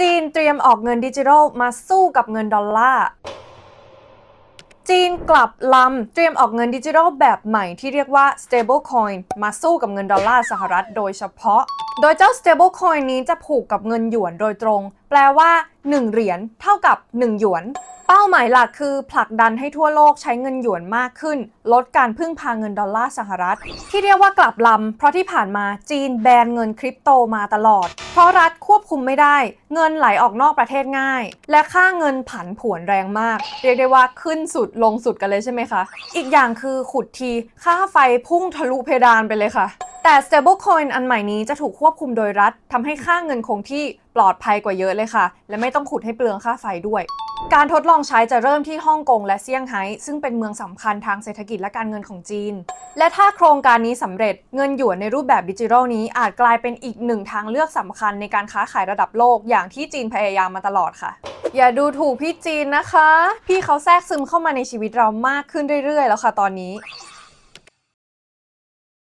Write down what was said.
จีนเตรียมออกเงินดิจิทัลมาสู้กับเงินดอลลาร์ จีนกลับลำเตรียมออกเงินดิจิทัลแบบใหม่ที่เรียกว่า stablecoin มาสู้กับเงินดอลลาร์สหรัฐโดยเฉพาะ โดยเจ้า stablecoin นี้จะผูกกับเงินหยวนโดยตรง แปลว่า 1 เหรียญเท่ากับ 1 หยวน เป้าหมายหลักคือผลักดันให้ทั่วโลกใช้เงินหยวนมากขึ้น ลดการพึ่งพาเงินดอลลาร์สหรัฐ ที่เรียกว่ากลับลำเพราะที่ผ่านมาจีนแบนเงินคริปโตมาตลอด เพราะรัฐควบคุมไม่ได้ เงินไหลออกนอกประเทศง่าย และค่าเงินผันผวนแรงมาก เรียกได้ว่าขึ้นสุดลงสุดกันเลยใช่ไหมคะ อีกอย่างคือขุดทีค่าไฟพุ่งทะลุเพดานไปเลยค่ะ แต่ stablecoin อันใหม่นี้จะถูกควบคุมโดยรัฐทำให้ค่าเงินคงที่ปลอดภัยกว่าเยอะเลยค่ะ และไม่ต้องขุดให้เปลืองค่าไฟด้วย การทดลองใช้จะเริ่มที่ฮ่องกงและเซี่ยงไฮ้ซึ่งเป็นเมืองสำคัญทางเศรษฐกิจและการเงินของจีน และถ้าโครงการนี้สำเร็จเงินหยวนในรูปแบบดิจิทัลนี้อาจกลายเป็นอีกหนึ่งทางเลือกสำคัญในการค้าขายระดับโลกอย่างที่จีนพยายามมาตลอดค่ะ อย่าดูถูกพี่จีนนะคะ พี่เขาแทรกซึมเข้ามาในชีวิตเรามากขึ้นเรื่อยๆ แล้วค่ะตอนนี้